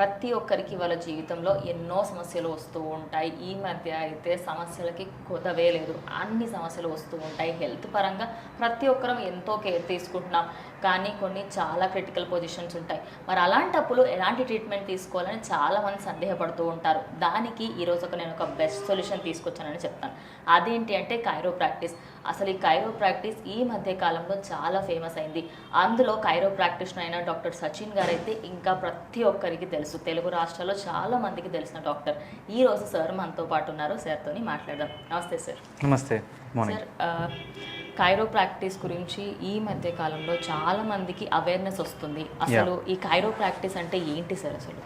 ప్రతి ఒక్కరికి వాళ్ళ జీవితంలో ఎన్నో సమస్యలు వస్తూ ఉంటాయి. ఈ మధ్య అయితే సమస్యలకి కొదవే లేదు. అన్ని సమస్యలు వస్తూ ఉంటాయి. హెల్త్ పరంగా ప్రతి ఒక్కరం ఎంతో కేర్ తీసుకుంటున్నాం. కానీ కొన్ని చాలా క్రిటికల్ పొజిషన్స్ ఉంటాయి. మరి అలాంటప్పుడు ఎలాంటి ట్రీట్మెంట్ తీసుకోవాలని చాలా మంది సందేహపడుతూ ఉంటారు. దానికి ఈరోజు ఒక నేను ఒక బెస్ట్ సొల్యూషన్ తీసుకొచ్చానని చెప్తాను. అదేంటి అంటే కైరో ప్రాక్టీస్. అసలు ఈ కైరో ప్రాక్టీస్ ఈ మధ్య కాలంలో చాలా ఫేమస్ అయింది. అందులో కైరో ప్రాక్టీషనర్ అయిన డాక్టర్ సచిన్ గారు అయితే ఇంకా ప్రతి ఒక్కరికి తెలుసు. తెలుగు రాష్ట్రాల్లో చాలా మందికి తెలిసిన డాక్టర్. ఈ రోజు సార్ మనతో పాటు ఉన్నారు. సార్తోని మాట్లాడదాం. నమస్తే సార్. నమస్తే. సార్ కైరో ప్రాక్టీస్ గురించి ఈ మధ్య కాలంలో చాలా మందికి అవేర్నెస్ వస్తుంది. అసలు ఈ కైరో ప్రాక్టీస్ అంటే ఏంటి సార్ అసలు?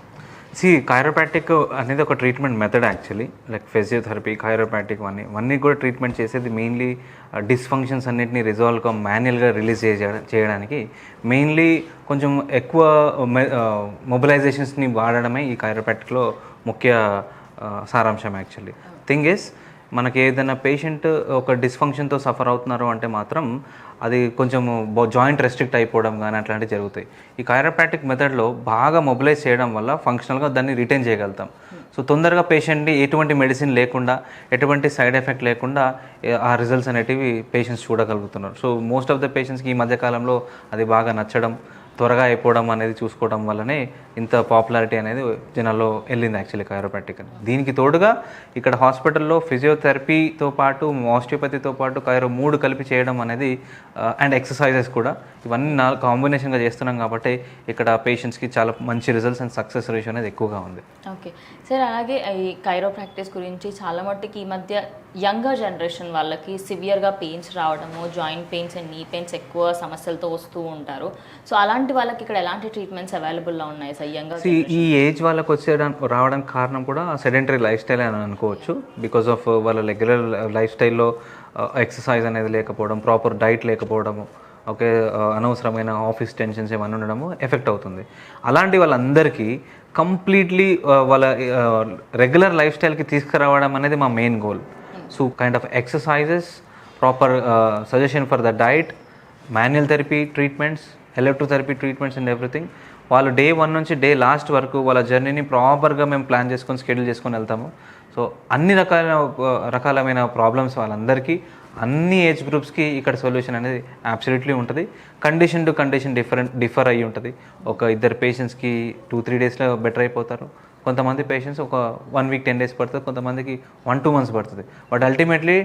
సి కైరోపాటిక్ అనేది ఒక treatment method actually like physiotherapy chiropractic అన్నీ అన్నీ కూడా ట్రీట్మెంట్ చేసేది మెయిన్లీ డిస్ఫంక్షన్స్ uh, అన్నిటిని రిజాల్వ్గా మాన్యువల్గా రిలీజ్ చేయడానికి. మెయిన్లీ కొంచెం ఎక్కువ uh, మొబిలైజేషన్స్ని uh, వాడడమే ఈ కైరోపాటిక్లో ముఖ్య సారాంశం యాక్చువల్లీ థింగ్ ఇస్ మనకి ఏదైనా పేషెంట్ ఒక డిస్ఫంక్షన్తో సఫర్ అవుతున్నారు అంటే మాత్రం అది కొంచెం జాయింట్ రెస్ట్రిక్ట్ అయిపోవడం కానీ అట్లాంటివి జరుగుతాయి. ఈ కైరోప్రాటిక్ మెథడ్లో బాగా మొబిలైజ్ చేయడం వల్ల ఫంక్షనల్గా దాన్ని రిటైన్ చేయగలుగుతాం. సో తొందరగా పేషెంట్ని ఎటువంటి మెడిసిన్ లేకుండా ఎటువంటి సైడ్ ఎఫెక్ట్ లేకుండా ఆ రిజల్ట్స్ అనేటివి పేషెంట్స్ చూడగలుగుతున్నారు. సో మోస్ట్ ఆఫ్ ద పేషెంట్స్కి ఈ మధ్యకాలంలో అది బాగా నచ్చడం త్వరగా అయిపోవడం అనేది చూసుకోవడం వల్లనే ఇంత పాపులారిటీ అనేది జనాల్లో వెళ్ళింది యాక్చువల్లీ కైరోప్రాక్టిక్ అని. దీనికి తోడుగా ఇక్కడ హాస్పిటల్లో ఫిజియోథెరపీతో పాటు ఆస్టియోపతితో పాటు కైరో మూడు కలిపి చేయడం అనేది అండ్ ఎక్సర్సైజెస్ కూడా. ఇవన్నీ నా కాంబినేషన్గా చేస్తున్నాం కాబట్టి ఇక్కడ పేషెంట్స్కి చాలా మంచి రిజల్ట్స్ అండ్ సక్సెస్ రేషియో అనేది ఎక్కువగా ఉంది. ఓకే. సార్ అలాగే ఈ కైరో ప్రాక్టీస్ గురించి చాలా మట్టుకి ఈ మధ్య యంగర్ జనరేషన్ వాళ్ళకి సివియర్గా పెయిన్స్ రావడము joint pains and knee pains ఎక్కువ సమస్యలతో వస్తూ ఉంటారు. సో అలాంటి వాళ్ళకి ఇక్కడ ఎలాంటి ట్రీట్మెంట్స్ అవైలబుల్లో ఉన్నాయి? సార్ See, ఈ ఏజ్ వాళ్ళకి వచ్చేయడానికి రావడానికి కారణం కూడా సెడెంటరీ లైఫ్ స్టైల్ అని అనుకోవచ్చు. బికాస్ ఆఫ్ వాళ్ళ రెగ్యులర్ లైఫ్ స్టైల్లో ఎక్సర్సైజ్ అనేది లేకపోవడం ప్రాపర్ డైట్ లేకపోవడము ఓకే అనవసరమైన ఆఫీస్ టెన్షన్స్ ఏమైనా ఉండడము ఎఫెక్ట్ అవుతుంది. అలాంటి వాళ్ళందరికీ కంప్లీట్లీ వాళ్ళ రెగ్యులర్ లైఫ్ స్టైల్కి తీసుకురావడం అనేది మా main goal so kind of exercises proper suggestion for the diet manual therapy treatments electrotherapy treatments and everything. వాళ్ళు డే వన్ నుంచి డే లాస్ట్ వరకు వాళ్ళ జర్నీని ప్రాపర్గా మేము ప్లాన్ చేసుకొని స్కెడ్యూల్ చేసుకొని వెళ్తాము. సో అన్ని రకాల రకాలమైన ప్రాబ్లమ్స్ వాళ్ళందరికీ అన్ని ఏజ్ గ్రూప్స్కి ఇక్కడ సొల్యూషన్ అనేది అబ్సల్యూట్లీ ఉంటుంది. Condition to condition different differ అయ్యి ఉంటుంది. ఒక ఇద్దరు పేషెంట్స్కి టూ త్రీ డేస్లో బెటర్ అయిపోతారు. కొంతమంది పేషెంట్స్ ఒక వన్ వీక్ టెన్ డేస్ పడుతుంది. కొంతమందికి వన్ టూ మంత్స్ పడుతుంది. But ultimately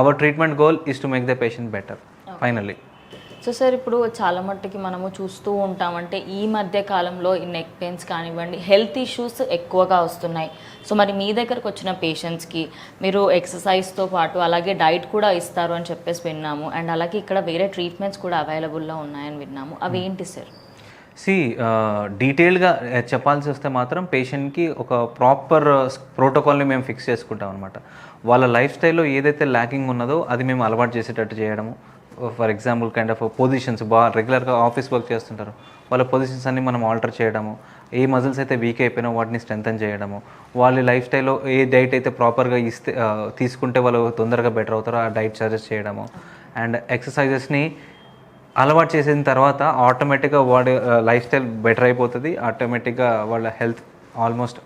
our treatment goal is to make the patient better finally so sir ఇప్పుడు చాలా మట్టుకి మనము చూస్తూ ఉంటామంటే ఈ మధ్య కాలంలో ఈ నెక్ పెయిన్స్ కానివ్వండి హెల్త్ ఇష్యూస్ ఎక్కువగా వస్తున్నాయి. సో మరి మీ దగ్గరకు వచ్చిన పేషెంట్స్కి మీరు ఎక్సర్సైజ్తో పాటు అలాగే డైట్ కూడా ఇస్తారు అని చెప్పేసి విన్నాము. అండ్ అలాగే ఇక్కడ వేరే ట్రీట్మెంట్స్ కూడా అవైలబుల్లో ఉన్నాయని విన్నాము. అవి ఏంటి సార్? సి డీటెయిల్గా చెప్పాల్సి వస్తే మాత్రం పేషెంట్కి ఒక ప్రాపర్ ప్రోటోకాల్ని మేము ఫిక్స్ చేసుకుంటాం అనమాట వాళ్ళ లైఫ్ స్టైల్లో ఏదైతే ల్యాకింగ్ ఉన్నదో అది మేము అలవాటు చేసేటట్టు చేయడము. For example kind of positions బాగా రెగ్యులర్గా ఆఫీస్ వర్క్ చేస్తుంటారు. వాళ్ళ పొజిషన్స్ అన్ని మనం ఆల్టర్ చేయడము. ఏ మజిల్స్ అయితే వీక్ అయిపోయినా వాటిని స్ట్రెంగ్తన్ చేయడము. వాళ్ళ లైఫ్ స్టైల్లో ఏ డైట్ అయితే ప్రాపర్గా ఇస్తే తీసుకుంటే వాళ్ళు తొందరగా బెటర్ అవుతారో ఆ డైట్ సజెస్ట్ చేయడము. అండ్ ఎక్సర్సైజెస్ని అలవాటు చేసిన తర్వాత ఆటోమేటిక్గా వాడి లైఫ్ స్టైల్ బెటర్ అయిపోతుంది. ఆటోమేటిక్గా వాళ్ళ హెల్త్ ఆల్మోస్ట్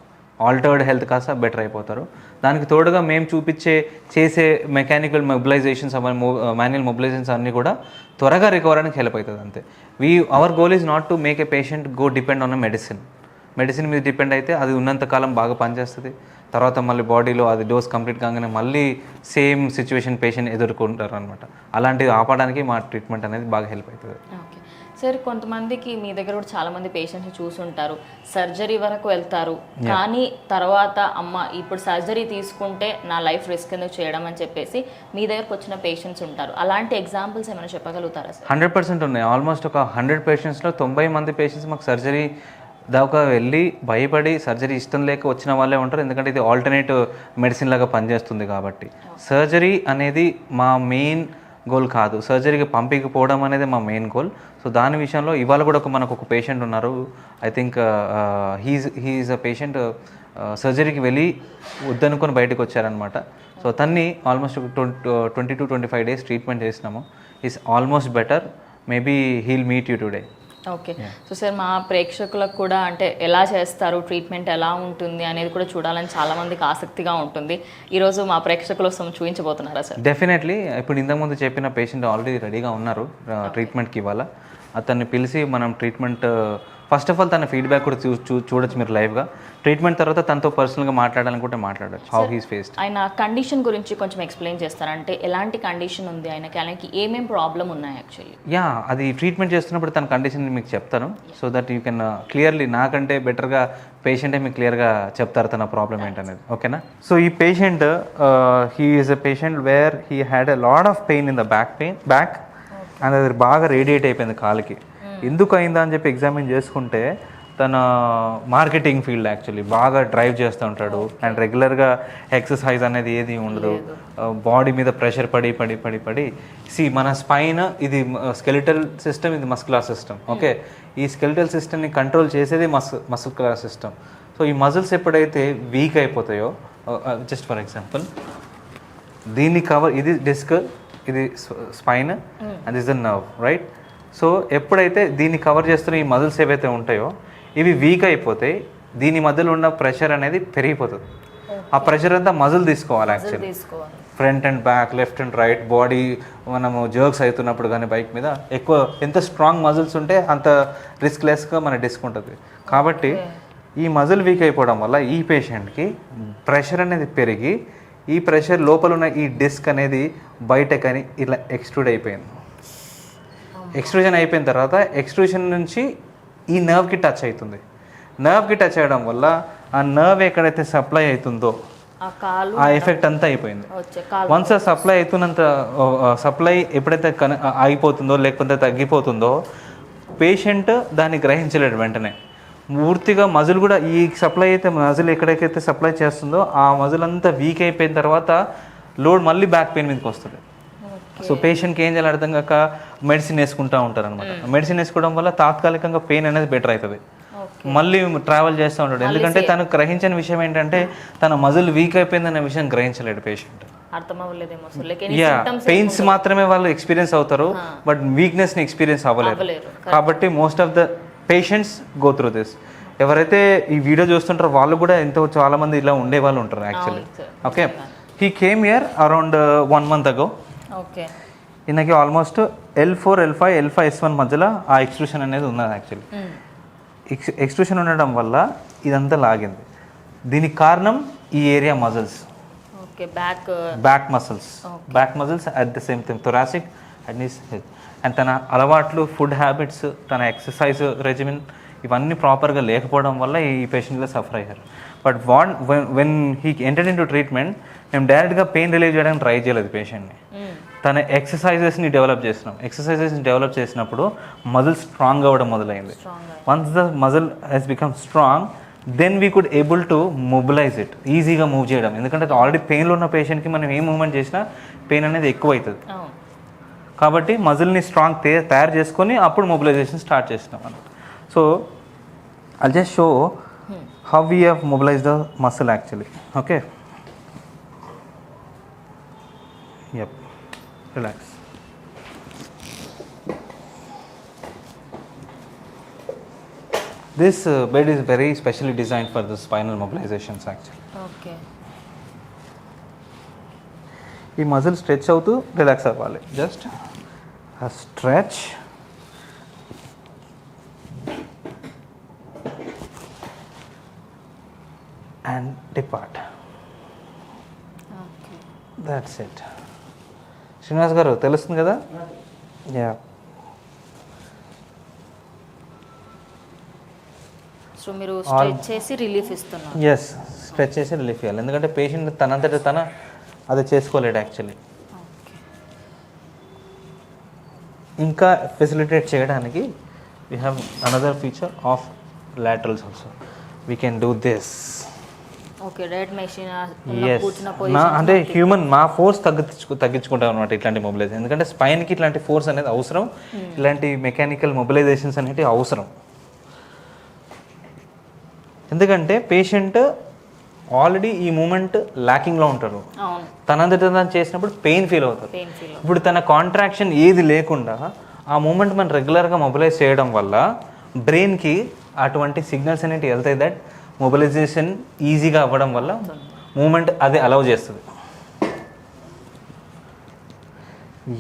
ఆల్టర్డ్ హెల్త్ కాస్త బెటర్ అయిపోతారు. దానికి తోడుగా మేము చూపించే చేసే మెకానికల్ మొబిలైజేషన్స్ మాన్యువల్ మొబిలైజేషన్స్ అన్నీ కూడా త్వరగా రికవర్ అవ్వడానికి హెల్ప్ అవుతుంది అంతే. We our goal is not to make a patient go depend on a medicine medicine మీద డిపెండ్ అయితే అది ఉన్నంత కాలం బాగా పనిచేస్తుంది. తర్వాత మళ్ళీ బాడీలో అది డోస్ కంప్లీట్ కాగానే మళ్ళీ సేమ్ సిచ్యువేషన్ పేషెంట్ ఎదుర్కొంటారు అనమాట అలాంటివి ఆపడానికి మా ట్రీట్మెంట్ అనేది బాగా హెల్ప్ అవుతుంది. ఓకే సార్ కొంతమందికి మీ దగ్గర కూడా చాలా మంది పేషెంట్స్ చూసుంటారు. సర్జరీ వరకు వెళ్తారు. కానీ తర్వాత అమ్మ ఇప్పుడు సర్జరీ తీసుకుంటే నా లైఫ్ రిస్క్ ఎందుకు చేయడం అని చెప్పేసి మీ దగ్గరకు వచ్చిన పేషెంట్స్ ఉంటారు. అలాంటి ఎగ్జాంపుల్స్ ఏమైనా చెప్పగలుగుతారా సార్ హండ్రెడ్ పర్సెంట్ ఉన్నాయి. ఆల్మోస్ట్ ఒక హండ్రెడ్ పేషెంట్స్లో తొంభై మంది పేషెంట్స్ మాకు సర్జరీ దాకా వెళ్ళి భయపడి సర్జరీ ఇష్టం లేక వచ్చిన వాళ్ళే ఉంటారు. ఎందుకంటే ఇది ఆల్టర్నేటివ్ మెడిసిన్ లాగా పనిచేస్తుంది కాబట్టి. సర్జరీ అనేది మా మెయిన్ గోల్ కాదు. సర్జరీకి పంపించకపోవడం అనేది మా మెయిన్ గోల్ సో దాని విషయంలో ఇవాళ కూడా ఒక మనకు ఒక పేషెంట్ ఉన్నారు. I think he's he is a patient సర్జరీకి వెళ్ళి వద్దనుకొని బయటకు వచ్చారనమాట సో తన్ని almost twenty to twenty five days treatment చేసినాము. Is almost better maybe he'll meet you today okay. So sir మా ప్రేక్షకులకు కూడా అంటే ఎలా చేస్తారు ట్రీట్మెంట్ ఎలా ఉంటుంది అనేది కూడా చూడాలని చాలా మందికి ఆసక్తిగా ఉంటుంది. ఈరోజు మా ప్రేక్షకుల కోసం చూపించబోతున్నారా సార్? డెఫినెట్లీ ఇప్పుడు ఇంతకుముందు చెప్పిన పేషెంట్ ఆల్రెడీ రెడీగా ఉన్నారు ట్రీట్మెంట్కి ఇవాళ. అతన్ని పిలిచి మనం ట్రీట్మెంట్ ఫస్ట్ ఆఫ్ ఆల్ తన ఫీడ్బ్యాక్ కూడా చూ చూ చూడొచ్చు మీరు లైవ్గా ట్రీట్మెంట్ తర్వాత తనతో పర్సనల్గా మాట్లాడాలనుకుంటే మాట్లాడచ్చు హౌ హీస్ ఫేస్డ్ ఆయన కండిషన్ గురించి కొంచెం ఎక్స్ప్లెయిన్ చేస్తారంటే ఎలాంటి కండిషన్ ఉంది ఆయనకి? ఆయనకి ఏమేం ప్రాబ్లం ఉన్నాయి యాక్చువల్లీ యా అది ట్రీట్మెంట్ చేస్తున్నప్పుడు తన కండిషన్ మీకు చెప్తాను. So that you can clearly నాకంటే బెటర్గా పేషెంటే మీకు క్లియర్గా చెప్తారు తన ప్రాబ్లం ఏంటనేది. ఓకేనా సో ఈ patient he is a patient where he had a lot of pain in the back pain back and అది బాగా రేడియేట్ అయిపోయింది కాలుకి. ఎందుకు అయిందా అని చెప్పి ఎగ్జామిన్ చేసుకుంటే తన మార్కెటింగ్ ఫీల్డ్ యాక్చువల్లీ బాగా డ్రైవ్ చేస్తూ ఉంటాడు. అండ్ రెగ్యులర్గా ఎక్సర్సైజ్ అనేది ఏది ఉండదు. బాడీ మీద ప్రెషర్ పడి పడి పడి పడి. సి మన స్పైన్ ఇది స్కెలిటల్ సిస్టమ్ ఇది మస్కులర్ సిస్టమ్ ఓకే ఈ స్కెలిటల్ సిస్టమ్ని కంట్రోల్ చేసేది మస్ మస్కులర్ సిస్టమ్ సో ఈ మజిల్స్ ఎప్పుడైతే వీక్ అయిపోతాయో జస్ట్ ఫర్ ఎగ్జాంపుల్ దీన్ని కవర్ ఇది డిస్క్ ఇది spine and is the nerve right so ఎప్పుడైతే దీన్ని కవర్ చేస్తున్న ఈ మజిల్స్ ఏవైతే ఉంటాయో ఇవి వీక్ అయిపోతాయి దీని మధ్యలో ఉన్న ప్రెషర్ అనేది పెరిగిపోతుంది. ఆ ప్రెషర్ అంతా మజిల్ తీసుకోవాలి actually front and back left and right body మనము జర్క్స్ అవుతున్నప్పుడు కానీ బైక్ మీద ఎక్కువ ఎంత స్ట్రాంగ్ మజిల్స్ ఉంటే అంత రిస్క్ లెస్గా మన డిస్క్ ఉంటుంది. కాబట్టి ఈ మజిల్ వీక్ అయిపోవడం వల్ల ఈ పేషెంట్కి ప్రెషర్ అనేది పెరిగి ఈ ప్రెషర్ లోపల ఉన్న ఈ డిస్క్ అనేది బయట కానీ ఇలా ఎక్స్ట్రూడ్ అయిపోయింది. ఎక్స్ట్రూజన్ అయిపోయిన తర్వాత ఎక్స్ట్రూషన్ నుంచి ఈ నర్వ్కి టచ్ అవుతుంది. నర్వ్కి టచ్ అయ్యడం వల్ల ఆ నర్వ్ ఎక్కడైతే సప్లై అవుతుందో ఆ ఎఫెక్ట్ అంతా అయిపోయింది. వన్స్ ఆ సప్లై అవుతున్నంత సప్లై ఎప్పుడైతే కన అయిపోతుందో లేకపోతే తగ్గిపోతుందో పేషెంట్ దాన్ని గ్రహించలేడు వెంటనే. పూర్తిగా మజిల్ కూడా ఈ సప్లై అయితే మజిల్ ఎక్కడెక్కడైతే సప్లై చేస్తుందో ఆ మజిల్ అంతా వీక్ అయిపోయిన తర్వాత లోడ్ మళ్ళీ బ్యాక్ పెయిన్ మీదకి వస్తుంది. సో పేషెంట్కి ఏం చేయాలి అర్థం కాక మెడిసిన్ వేసుకుంటూ ఉంటారు అనమాట మెడిసిన్ వేసుకోవడం వల్ల తాత్కాలికంగా పెయిన్ అనేది బెటర్ అవుతుంది. మళ్ళీ ట్రావెల్ చేస్తూ ఉంటాడు. ఎందుకంటే తను గ్రహించిన విషయం ఏంటంటే తన మజిల్ వీక్ అయిపోయిందనే విషయం గ్రహించలేడు పేషెంట్ యా పెయిన్స్ మాత్రమే వాళ్ళు ఎక్స్పీరియన్స్ అవుతారు. బట్ వీక్నెస్ని ఎక్స్పీరియన్స్ అవ్వలేరు. అవ్వలేరు. కాబట్టి most of the patients go through this ఎవరైతే ఈ వీడియో చూస్తుంటారో వాళ్ళు కూడా ఎంతో చాలా మంది ఇలా ఉండే వాళ్ళు ఉంటారు actually. Okay he came year around one month ago okay. ఈయనకి almost L four L five L five S one మధ్యలో ఆ ఎక్స్ట్రూషన్ అనేది ఉన్నది యాక్చువల్లీ ఎక్స్ ఎక్స్ట్రూషన్ ఉండడం వల్ల ఇదంతా లాగింది. దీనికి కారణం ఈ area muscles. Okay back back muscles back muscles at the same time thoracic and is head and తన అలవాట్లు ఫుడ్ హ్యాబిట్స్ తన ఎక్సర్సైజ్ రెజిమిన్ ఇవన్నీ ప్రాపర్గా లేకపోవడం వల్ల ఈ పేషెంట్లో సఫర్ అయ్యారు. But one when he entered in to treatment మేము డైరెక్ట్గా పెయిన్ రిలీవ్ చేయడానికి ట్రై చేయలేదు పేషెంట్ని. తన ఎక్సర్సైజెస్ని డెవలప్ చేసినాం. ఎక్సర్సైజెస్ని డెవలప్ చేసినప్పుడు మజిల్ స్ట్రాంగ్ అవ్వడం మొదలైంది. Once the muscle has become strong then we could able to mobilize it ఈజీగా మూవ్ చేయడం. ఎందుకంటే ఆల్రెడీ పెయిన్లో ఉన్న పేషెంట్కి మనం ఏ మూవ్మెంట్ చేసినా పెయిన్ అనేది ఎక్కువ అవుతుంది కాబట్టి మజిల్ని స్ట్రాంగ్ తయారు చేసుకొని అప్పుడు మొబిలైజేషన్ స్టార్ట్ చేసినాం అన్నమాట. So I just show how we have mobilize the muscle actually okay relax This uh, bed is very specially designed for the spinal mobilizations actually. Okay ఈ మజిల్ స్ట్రెచ్ అవుతూ relax అవ్వాలి just stretch and depart that's it Srinivas గారు తెలుస్తుంది కదా? Yeah so మీరు stretch చేసి relief ఇస్తున్నారు. Yes stretch చేసి రిలీఫ్ ఇవ్వాలి. ఎందుకంటే పేషెంట్ తనంతట తన అది చేసుకోలేడు యాక్చువల్లీ. ఇంకా ఫెసిలిటేట్ చేయడానికి we have another feature of laterals also we can do this అంటే హ్యూమన్ మా ఫోర్స్ తగ్గించు తగ్గించుకుంటాం అనమాట ఇట్లాంటి మొబిలైజేషన్ ఎందుకంటే స్పైన్కి ఇట్లాంటి ఫోర్స్ అనేది అవసరం. ఇలాంటి మెకానికల్ మొబిలైజేషన్స్ అనేవి అవసరం. ఎందుకంటే పేషెంట్ ఆల్రెడీ ఈ మూమెంట్ ల్యాకింగ్లో ఉంటారు. తనంతట తను చేసినప్పుడు పెయిన్ ఫీల్ అవుతారు ఇప్పుడు తన కాంట్రాక్షన్ ఏది లేకుండా ఆ మూమెంట్ మనం రెగ్యులర్గా మొబిలైజ్ చేయడం వల్ల బ్రెయిన్కి అటువంటి సిగ్నల్స్ అనేవి వెళ్తాయి దట్ మొబిలైజేషన్ ఈజీగా అవ్వడం వల్ల మూమెంట్ అది అలౌ చేస్తుంది.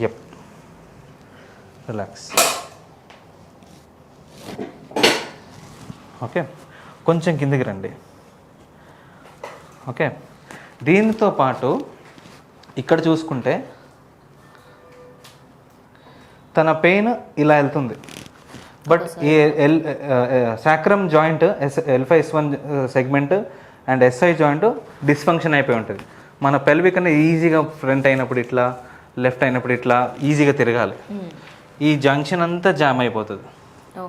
ఎప్ రిలాక్స్ ఓకే కొంచెం కిందికి రండి. ఓకే దీనితో పాటు ఇక్కడ చూసుకుంటే తన పెయిన్ ఇలా వెళ్తుంది. బట్ ఈ L sacrum joint S L five S one segment and SI joint dysfunction అయిపోయి ఉంటుంది. మన పెల్విక్ అనేది ఈజీగా ఫ్రంట్ అయినప్పుడు ఇట్లా లెఫ్ట్ అయినప్పుడు ఇట్లా ఈజీగా తిరగాలి. ఈ జంక్షన్ అంతా జామ్ అయిపోతుంది.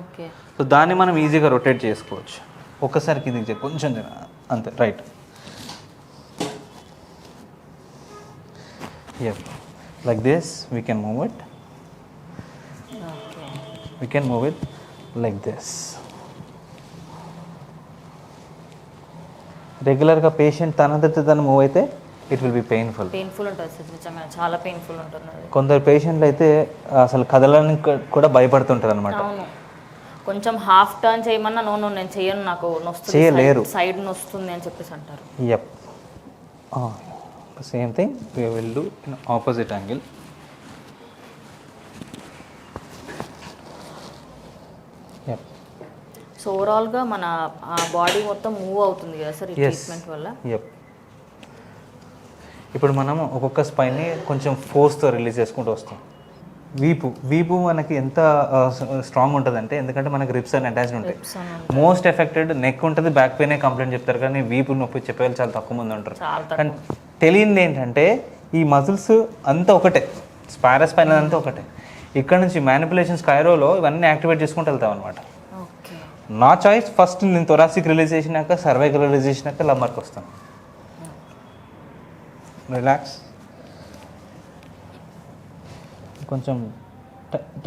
ఓకే. సో దాన్ని మనం ఈజీగా రొటేట్ చేసుకోవచ్చు. ఒక్కసారి కిందికి చెప్పు కొంచెం అంతే right like this we can move it we can move it like this. రెగ్యులర్గా పేషెంట్ తనంతట తను మూవ్ అయితే it will be painful painful ఉంటుంది సార్ నిజంగా చాలా పెయిన్ఫుల్ ఉంటుంది కొందరు పేషెంట్లు అయితే అసలు కదలడానికి కూడా భయపడుతుంటారు అనమాట అవును. కొంచెం హాఫ్ టర్న్ చేయమన్నా నో నో నేను చేయను నాకు నొస్తుంది చేయలేరు. సైడ్ నొస్తుంది అని చెప్పేసి అంటారు. Yup same thing we will do in opposite angle so ఓవరాల్గా మన బాడీ మొత్తం మూవ్ అవుతుంది కదా సార్ ఈ. ట్రీట్మెంట్ వల్ల? ఇప్పుడు మనం ఒక్కొక్క స్పైన్ని కొంచెం ఫోర్స్తో రిలీజ్ చేసుకుంటూ వస్తాం. వీపు వీపు మనకి ఎంత స్ట్రాంగ్ ఉంటుందంటే ఎందుకంటే మనకి రిప్స్ అని అటాచ్డ్ ఉంటాయి. మోస్ట్ ఎఫెక్టెడ్ నెక్ ఉంటుంది బ్యాక్ పెయినే కంప్లైంట్ చెప్తారు కానీ వీపు నొప్పి చెప్పేవాళ్ళు చాలా తక్కువ మంది ఉంటారు. కానీ తెలియంది ఏంటంటే ఈ మజిల్స్ అంతా ఒకటే స్పారస్ పైన అంతా ఒకటే. ఇక్కడ నుంచి మ్యానిపులేషన్స్ కైరోలో ఇవన్నీ యాక్టివేట్ చేసుకుంటూ వెళ్తాం అనమాట నా చాయిస్ ఫస్ట్ నేను థొరాసిక్ రిలీజ్ చేసినాక సర్వైకల్ రిలీజ్ చేసినాక లమ్మర్కి వస్తాను రిలాక్స్ కొంచెం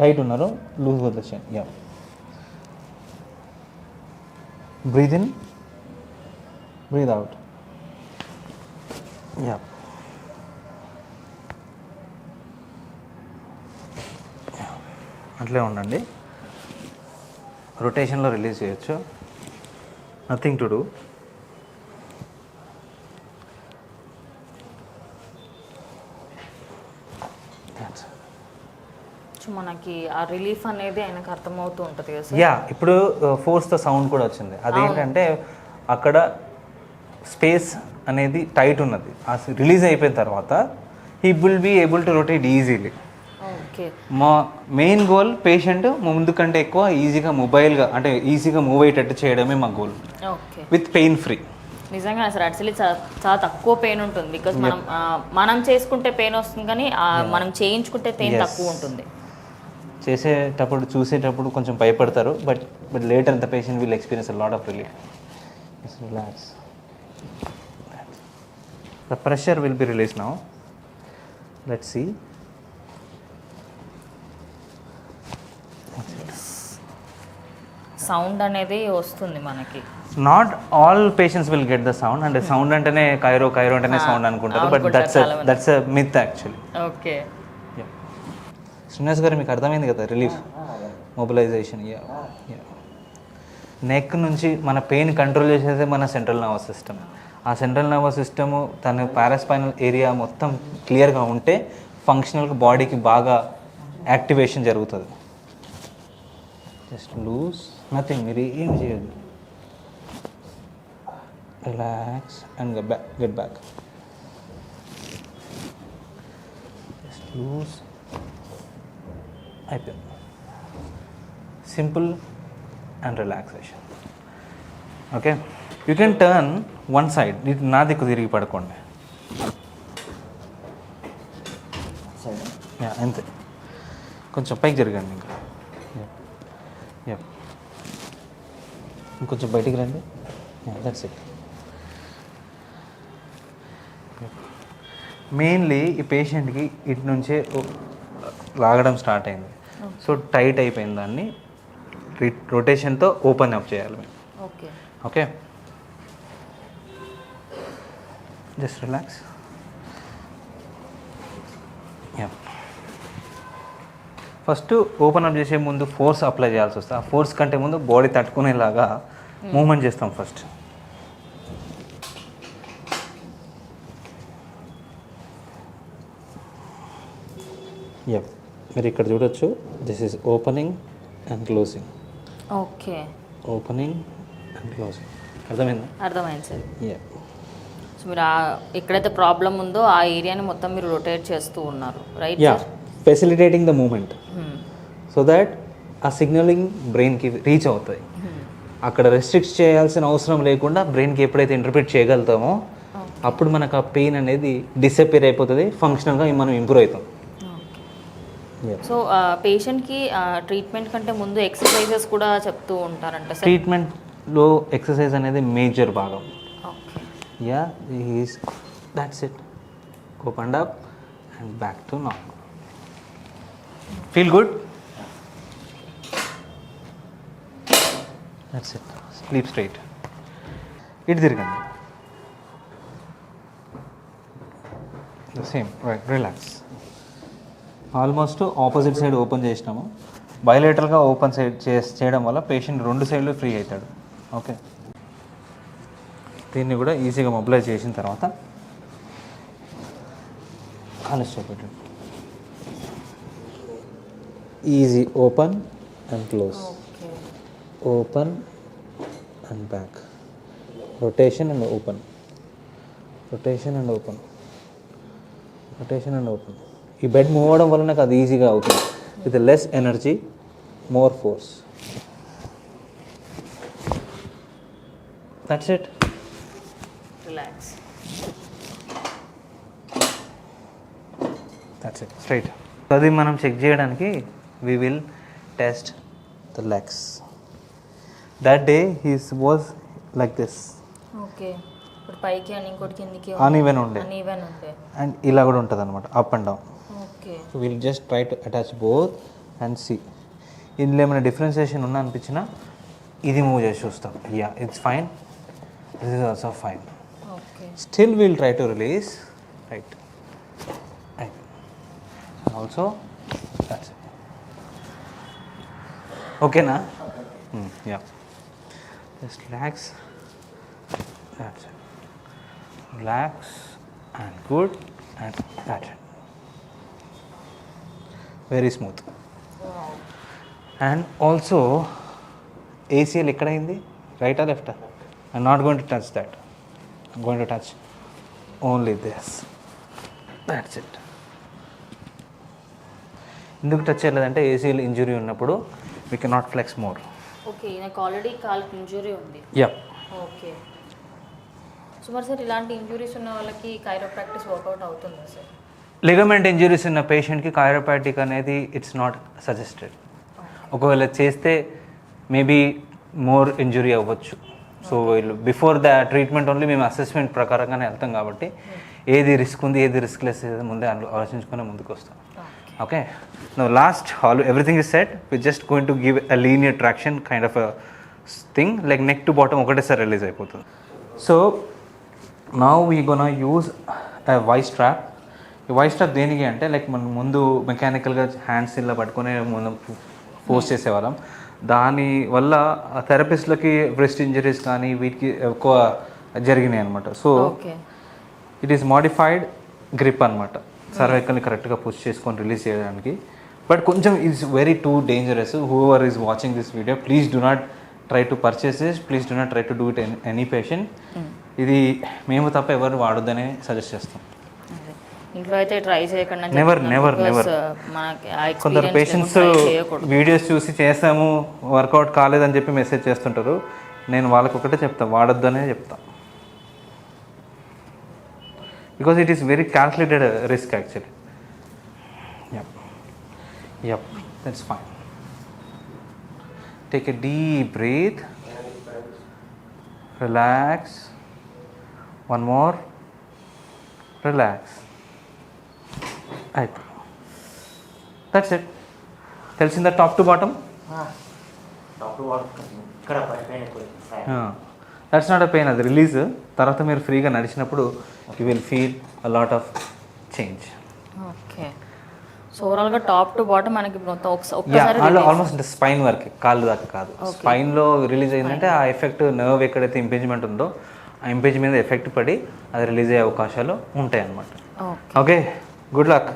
టైట్ ఉన్నారు లూజ్ వదిలేసాను ya breathe in breathe out ya అట్లే ఉండండి. రొటేషన్లో రిలీజ్ చేయొచ్చు. నథింగ్ టు డూ మనకి ఆ రిలీఫ్ అనేది ఆయనకు అర్థమవుతూ ఉంటుంది కదా యా ఇప్పుడు ఫోర్స్తో సౌండ్ కూడా వచ్చింది. అదేంటంటే అక్కడ స్పేస్ అనేది టైట్ ఉన్నది. ఆ రిలీజ్ అయిపోయిన తర్వాత he will be able to rotate easily మా మెయిన్ గోల్ పేషెంట్ ముందు కంటే ఎక్కువ ఈజీగా మొబైల్గా అంటే ఈజీగా మూవ్ అయ్యేటట్టు చేయడమే మా goal okay with pain free నిజంగా సార్ యాక్చువల్లీ చాలా తక్కువ పెయిన్ ఉంటుంది బికాజ్ మనం మనం చేసుకుంటే పెయిన్ వస్తుంది కానీ మనం చేయించుకుంటే పెయిన్. తక్కువ ఉంటుంది. చేసేటప్పుడు చూసేటప్పుడు కొంచెం భయపడతారు but but later the patient will experience lot of relief relax the pressure will be release now let see sound అనేది వస్తుంది మనకి. Not all patients will get the sound అంటే సౌండ్ అంటేనే కైరో కైరో అంటేనే సౌండ్ అనుకుంటారు. But that's. That's myth actually okay Srinivas గారు మీకు అర్థమైంది కదా రిలీఫ్ మొబిలైజేషన్ నెక్ నుంచి మన పెయిన్ కంట్రోల్ చేసేది మన సెంట్రల్ నర్వస్ సిస్టమ్ ఆ సెంట్రల్ నర్వస్ సిస్టము తన పారాస్పైనల్ ఏరియా మొత్తం క్లియర్గా ఉంటే ఫంక్షనల్గా బాడీకి బాగా యాక్టివేషన్ జరుగుతుంది. జస్ట్ లూజ్ నథింగ్ మీరు ఏం చేయదు relax and back get back just loose అయిపోయింది simple and relaxation okay you can turn one side ఇది నా దిక్కు తిరిగి పడుకోండి అంతే కొంచెం పైకి జరగండి ఇంకా ఇంకొంచెం బయటికి రండి. దట్స్ ఇట్ మెయిన్లీ ఈ పేషెంట్కి ఇటు నుంచే లాగడం స్టార్ట్ అయింది. సో టైట్ అయిపోయింది దాన్ని. రొటేషన్తో ఓపెన్ అప్ చేయాలి మేము. Okay okay just relax first open up చేసే ముందు ఫోర్స్ అప్లై చేయాల్సి వస్తుంది. ఆ ఫోర్స్ కంటే ముందు బాడీ తట్టుకునేలాగా మూమెంట్ చేస్తాం ఫస్ట్ యప్ మీరు ఇక్కడ చూడొచ్చు. This is opening and closing okay opening and closing అర్థమైందా? అర్థమైంది సార్. యప్ సో మీరు ఎక్కడైతే ప్రాబ్లం ఉందో ఆ ఏరియాని మొత్తం మీరు రొటేట్ చేస్తూ ఉన్నారు. Right yeah facilitating the movement so that ఆ సిగ్నలింగ్ బ్రెయిన్కి రీచ్ అవుతుంది అక్కడ రెస్ట్రిక్ట్ చేయాల్సిన అవసరం లేకుండా బ్రెయిన్కి ఎప్పుడైతే ఇంటర్ప్రిట్ చేయగలుగుతామో అప్పుడు మనకు ఆ పెయిన్ అనేది డిసప్పేర్ అయిపోతుంది ఫంక్షనల్గా మనం ఇంప్రూవ్ అవుతాం. సో పేషెంట్కి ట్రీట్మెంట్ కంటే ముందు ఎక్సర్సైజెస్ కూడా చెప్తూ ఉంటారంట ట్రీట్మెంట్లో ఎక్సర్సైజ్ అనేది మేజర్ భాగం. Yeah is that's it open up and back to normal feel good that's it sleep straight ఇటు తిరగండి. Same right relax almost opposite side open చేసినాము. బయలేటర్గా ఓపెన్ సైడ్ చేయడం వల్ల పేషెంట్ రెండు సైడ్లు ఫ్రీ అవుతాడు. ఓకే దీన్ని కూడా ఈజీగా మొబిలైజ్ చేసిన తర్వాత కాలేజ్ చూపెట్టండి easy open and close open and back rotation and open rotation and open rotation and open ఈ బెడ్ మూవ్ అవ్వడం వల్ల నాకు అది ఈజీగా అవుతుంది. With less energy more force that's it relax that's it straight అది మనం చెక్ చేయడానికి we will test the legs that day he's was like this okay ఇప్పుడు పైకి అని ఇంకోటి కిందికి అన్ఈవెన్ ఉండే. ఈవెన్ ఉంది అండ్ ఇలా కూడా ఉంటుంది అనమాట up and down okay will just try to attach both and see ఇందులో ఏమైనా డిఫరెన్సియేషన్ ఉన్నా అనిపించినా ఇది మూవ్ చేసి చూస్తాం. Yeah it's fine this is also fine okay still will try to release right also that's ఓకేనా? Yeah just relax and good and that's it. Very smooth. And also ACL ఎక్కడైంది? రైటా లెఫ్టా I'm not going to touch that I'm going to touch only this that's it ఎందుకు touch చేయలేదంటే ACL injury ఉన్నప్పుడు we can not flex more okay నాకు already కాల్కి injury ఉంది. Yeah okay so మరి sir ఇలాంటి ఇంజురీస్ ఉన్న వాళ్ళకి కైరో ప్రాక్టీస్ వర్కౌట్ అవుతుందా సార్? లిగమెంట్ ఇంజురీస్ ఉన్న పేషెంట్కి కైరోపాటిక్ అనేది ఇట్స్ నాట్ సజెస్టెడ్ ఒకవేళ చేస్తే మేబీ మోర్ ఇంజురీ అవ్వచ్చు. సో వీళ్ళు బిఫోర్ ద ట్రీట్మెంట్ ఓన్లీ మేము అసెస్మెంట్ ప్రకారంగానే వెళ్తాం కాబట్టి ఏది రిస్క్ ఉంది ఏది రిస్క్ లెస్ ముందే ఆలో- ఆలోచించుకునే ముందుకు వస్తాం. Okay no last all everything is set we just going to give a linear traction kind of thing like neck to bottom ఒకటేసారి రిలీజ్ అయిపోతుంది. So now we gonna use vice trap ఈ vice trap దేనికి అంటే like మనం ముందు మెకానికల్గా hands ఇలా పట్టుకొని మనం పోస్ట్ చేసేవాళ్ళం. దాని వల్ల థెరపిస్ట్లకి బ్రెస్ట్ ఇంజరీస్ కానీ వీటికి ఎక్కువ జరిగినాయి అనమాట so it is modified grip అనమాట సర్వైకల్ని కరెక్ట్గా పుష్ చేసుకొని రిలీజ్ చేయడానికి. బట్ కొంచెం is very too dangerous whoever is watching this video please do not try to purchase this please do not try to do it any patient ఇది మేము తప్ప ఎవరు వాడొద్దని సజెస్ట్ చేస్తాం. ఇంట్లో అయితే ట్రై చేయకుండా uh, మనకి ఆ కొందరు పేషెంట్స్ వీడియోస్ చూసి చేసాము వర్కౌట్ కాలేదని చెప్పి మెసేజ్ చేస్తుంటారు. నేను వాళ్ళకి ఒకటే చెప్తా వాడొద్దనే చెప్తా because it is very calculated risk actually yup yup that's fine take a deep breath relax one more relax అయిపోయి దట్స్ ఇట్ తెలిసిందా టాప్ టు బాటమ్ డాక్టర్ వాళ్ళు ఇక్కడ పడిపోయిన దట్స్ నాట్ అ పెయిన్ అది రిలీజ్ తర్వాత మీరు ఫ్రీగా నడిచినప్పుడు you will feel a lot of change okay so ఓవరాల్గా టాప్ టు బాటమ్ మనకి ఆల్మోస్ట్ స్పైన్ వరకు కాళ్ళు దాకా కాదు. స్పైన్లో రిలీజ్ అయిందంటే ఆ ఎఫెక్ట్ నర్వ్ ఎక్కడైతే ఇంపేజ్మెంట్ ఉందో ఆ ఇంపేజ్ మీద ఎఫెక్ట్ పడి అది రిలీజ్ అయ్యే అవకాశాలు ఉంటాయి అన్నమాట okay okay good luck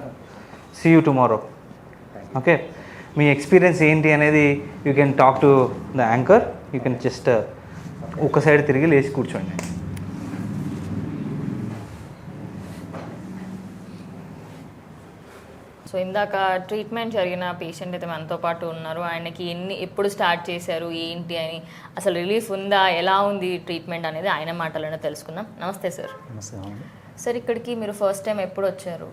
see you tomorrow okay me experience ఏంటి అనేది you can talk to the anchor you can just ఒక సైడ్ తిరిగి లేచి కూర్చోండి. సో ఇందాక ట్రీట్మెంట్ జరిగిన పేషెంట్ అయితే మనతో పాటు ఉన్నారు. ఆయనకి ఎన్ని ఎప్పుడు స్టార్ట్ చేశారు ఏంటి అని అసలు రిలీఫ్ ఉందా ఎలా ఉంది ట్రీట్మెంట్ అనేది ఆయన మాటలోనే తెలుసుకుందాం. నమస్తే సార్. సార్ ఇక్కడికి మీరు ఫస్ట్ టైం ఎప్పుడు వచ్చారు?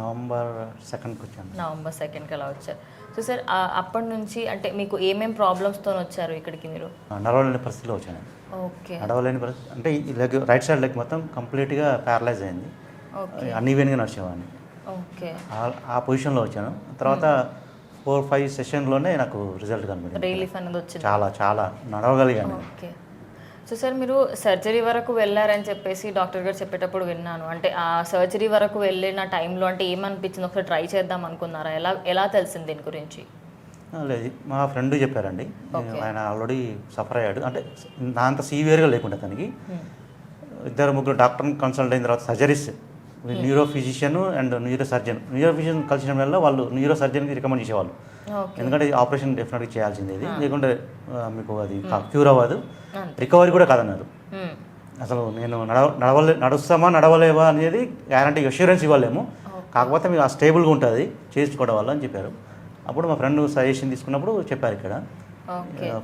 నవంబర్ సెకండ్కి వచ్చాను. నవంబర్ సెకండ్కి అలా వచ్చారు. సో సార్ అప్పటి నుంచి అంటే మీకు ఏమేం ప్రాబ్లమ్స్తో వచ్చారు ఇక్కడికి మీరు? నడవలేని పరిస్థితిలో వచ్చాను. ఓకే నడవలేని పరిస్థితి అంటే లెగ్ రైట్ సైడ్ లెగ్ మొత్తం కంప్లీట్గా ప్యారలైజ్ అయింది. ఓకే అన్ఈవెన్గా నడిచేవాడిని. ఓకే. ఆ- పొజిషన్లో వచ్చాను. తర్వాత ఫోర్ ఫైవ్ సెషన్లోనే నాకు రిజల్ట్ కనిపించింది. రిలీఫ్ అనేది వచ్చింది. చాలా చాలా నడవగలిగాను. ఓకే. సో సార్ మీరు సర్జరీ వరకు వెళ్ళారని చెప్పేసి డాక్టర్ గారు చెప్పేటప్పుడు విన్నాను. అంటే ఆ సర్జరీ వరకు వెళ్ళిన టైంలో అంటే ఏమనిపించింది? ఒకసారి ట్రై చేద్దాం అనుకున్నారా? ఎలా ఎలా తెలిసింది దీని గురించి? లేదు. మా ఫ్రెండ్ చెప్పారండి. ఆయన ఆల్రెడీ సఫర్ అయ్యాడు. అంటే నా అంత సీవియర్గా లేకుండా తనకి. ఇద్దరు ముగ్గురు డాక్టర్ని కన్సల్ట్ అయిన తర్వాత surgeries neuro physician and neuro surgeon neuro physician కలిసిన వల్ల వాళ్ళు న్యూరో సర్జన్కి రికమెండ్ చేసేవాళ్ళు. ఎందుకంటే ఆపరేషన్ డెఫినెట్గా చేయాల్సింది ఇది. లేకుంటే ఆ, మీకు అది క్యూర్ అవ్వదు. రికవరీ కూడా కాదన్నారు. అసలు నేను నడవ నడవలే నడుస్తామా నడవలేవా అనేది గ్యారంటీ అష్యూరెన్స్ ఇవ్వలేము. కాకపోతే మీకు ఆ స్టేబుల్గా ఉంటుంది చేయించుకోవడం వల్ల అని చెప్పారు. అప్పుడు మా ఫ్రెండ్ సజెషన్ తీసుకున్నప్పుడు చెప్పారు ఇక్కడ.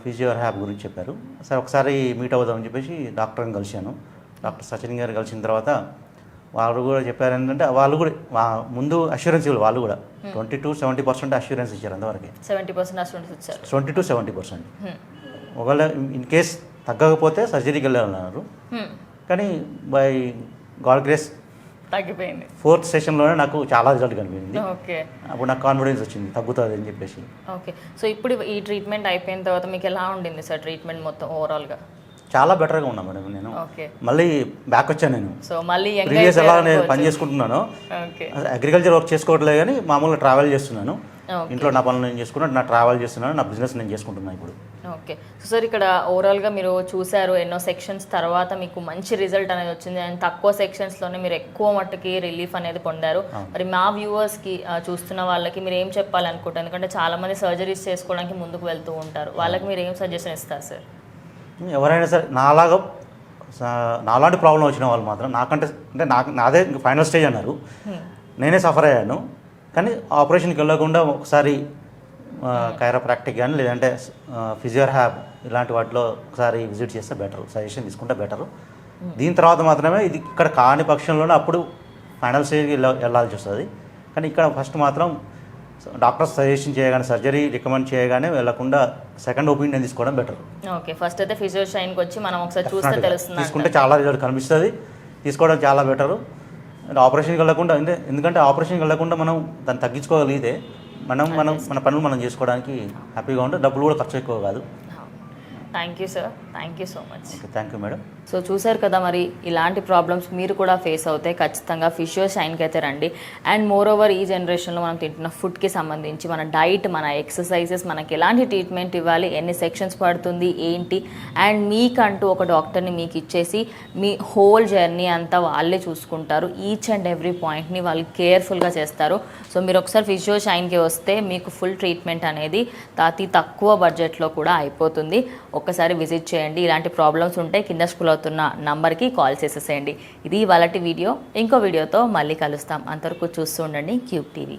ఫిజియో హ్యాప్ గురించి చెప్పారు. సరే ఒకసారి మీట్ అవుదామని చెప్పేసి డాక్టర్ని కలిశాను. డాక్టర్ సచిన్ గారు కలిసిన తర్వాత వాళ్ళు కూడా చెప్పారు ఏంటంటే వాళ్ళు కూడా ముందు అష్యూరెన్స్ ఇవ్వాలి వాళ్ళు కూడా. Twenty to seventy percent assurance ఇచ్చారు అంతవరకు. సెవెంటీ పర్సెంట్ స్టూడెంట్స్ వచ్చారు ట్వంటీ టు సెవెంటీ పర్సెంట్. ఒకవేళ ఇన్ కేస్ తగ్గకపోతే సర్జరీకి వెళ్ళాలన్నారు. కానీ బై గాడ్ గ్రేస్ తగ్గిపోయింది. ఫోర్త్ సెషన్లోనే నాకు చాలా రిజల్ట్ కనిపించింది. ఓకే. అప్పుడు నాకు కాన్ఫిడెన్స్ వచ్చింది తగ్గుతుంది అని చెప్పేసి. ఓకే. సో ఇప్పుడు ఈ ట్రీట్మెంట్ అయిపోయిన తర్వాత మీకు ఎలా ఉండింది సార్ ట్రీట్మెంట్ మొత్తం ఓవరాల్గా చాలా బెటర్గా ఉన్నా మేడం నేను. ఓకే. మళ్ళీ బ్యాక్ వచ్చాను నేను. సో మళ్ళీ ప్రీవియస్ ఎలా నేను పని చేసుకుంటున్నాను అగ్రికల్చర్ వర్క్ చేసుకోవట్లేదు కానీ మామూలుగా ట్రావెల్ చేస్తున్నాను. ఇంట్లో నా పనులు నేను చేసుకున్నాను నా ట్రావెల్ చేస్తున్నాను నా బిజినెస్ నేను చేసుకుంటున్నాను ఇప్పుడు. ఓకే. సో సార్ ఇక్కడ ఓవరాల్గా మీరు చూసారు ఎన్నో సెక్షన్స్ తర్వాత మీకు మంచి రిజల్ట్ అనేది వచ్చింది. అండ్ తక్కువ సెక్షన్స్లోనే మీరు ఎక్కువ మట్టుకి రిలీఫ్ అనేది పొందారు. మరి మా వ్యూవర్స్కి చూస్తున్న వాళ్ళకి మీరు ఏం చెప్పాలనుకుంటారు? ఎందుకంటే చాలామంది సర్జరీస్ చేసుకోవడానికి ముందుకు వెళ్తూ ఉంటారు. వాళ్ళకి మీరు ఏం సజెషన్ ఇస్తారు సార్? ఎవరైనా సరే నాలాగా నాలాంటి ప్రాబ్లం వచ్చిన వాళ్ళు మాత్రం నాకంటే అంటే నాకు నాదే ఫైనల్ స్టేజ్ అన్నారు. నేనే సఫర్ అయ్యాను. కానీ ఆపరేషన్కి వెళ్ళకుండా ఒకసారి కైరోప్రాక్టిక్ కానీ లేదంటే ఫిజియర్ హ్యాబ్ ఇలాంటి వాటిలో ఒకసారి విజిట్ చేస్తే బెటర్ సజెషన్ తీసుకుంటే బెటర్ దీని తర్వాత మాత్రమే ఇది ఇక్కడ కాని పక్షంలోనే అప్పుడు ఫైనల్ స్టేజ్కి వెళ్ళ వెళ్ళాల్సి వస్తుంది. కానీ ఇక్కడ ఫస్ట్ మాత్రం డాక్టర్ సజెషన్ చేయగానే సర్జరీ రికమెండ్ చేయగానే వెళ్ళకుండా సెకండ్ ఒపీనియన్ తీసుకోవడం బెటర్ ఓకే ఫస్ట్ అయితే ఫిజియో షైన్కి వచ్చి మనం ఒకసారి చూస్తే తెలుస్తుంది తీసుకుంటే చాలా రిజల్ట్ కనిపిస్తుంది. తీసుకోవడం చాలా బెటరు ఆపరేషన్కి వెళ్ళకుండా అంటే ఎందుకంటే ఆపరేషన్కి వెళ్ళకుండా మనం దాన్ని తగ్గించుకోగలిగితే మనం మనం మన పనులు మనం చేసుకోవడానికి హ్యాపీగా ఉంటే డబ్బులు కూడా ఖర్చు ఎక్కువ కాదు. Thank you sir thank you so much thank you madam so చూసారు కదా మరి ఇలాంటి ప్రాబ్లమ్స్ మీరు కూడా ఫేస్ అవుతాయి. ఖచ్చితంగా ఫిషియో షైన్కి అయితే రండి. అండ్ మోర్ ఓవర్ ఈ జనరేషన్లో మనం తింటున్న ఫుడ్కి సంబంధించి మన డైట్ మన ఎక్సర్సైజెస్ మనకి ఎలాంటి ట్రీట్మెంట్ ఇవ్వాలి ఎన్ని సెక్షన్స్ పడుతుంది ఏంటి? అండ్ మీకంటూ ఒక డాక్టర్ని మీకు ఇచ్చేసి మీ హోల్ జర్నీ అంతా వాళ్ళే చూసుకుంటారు. ఈచ్ అండ్ ఎవ్రీ పాయింట్ని వాళ్ళు కేర్ఫుల్గా చేస్తారు. సో మీరు ఒకసారి ఫిషియో షైన్కి వస్తే మీకు ఫుల్ ట్రీట్మెంట్ అనేది అతి తక్కువ బడ్జెట్లో కూడా అయిపోతుంది. ఒక్కసారి విజిట్ చేయండి. ఇలాంటి ప్రాబ్లమ్స్ ఉంటే కింద స్కూల్ అవుతున్న నంబర్కి కాల్ చేసేసేయండి. ఇది వాళ్ళటి వీడియో. ఇంకో వీడియోతో మళ్ళీ కలుస్తాం. అంతవరకు చూస్తూ ఉండండి క్యూబ్ టీవీ.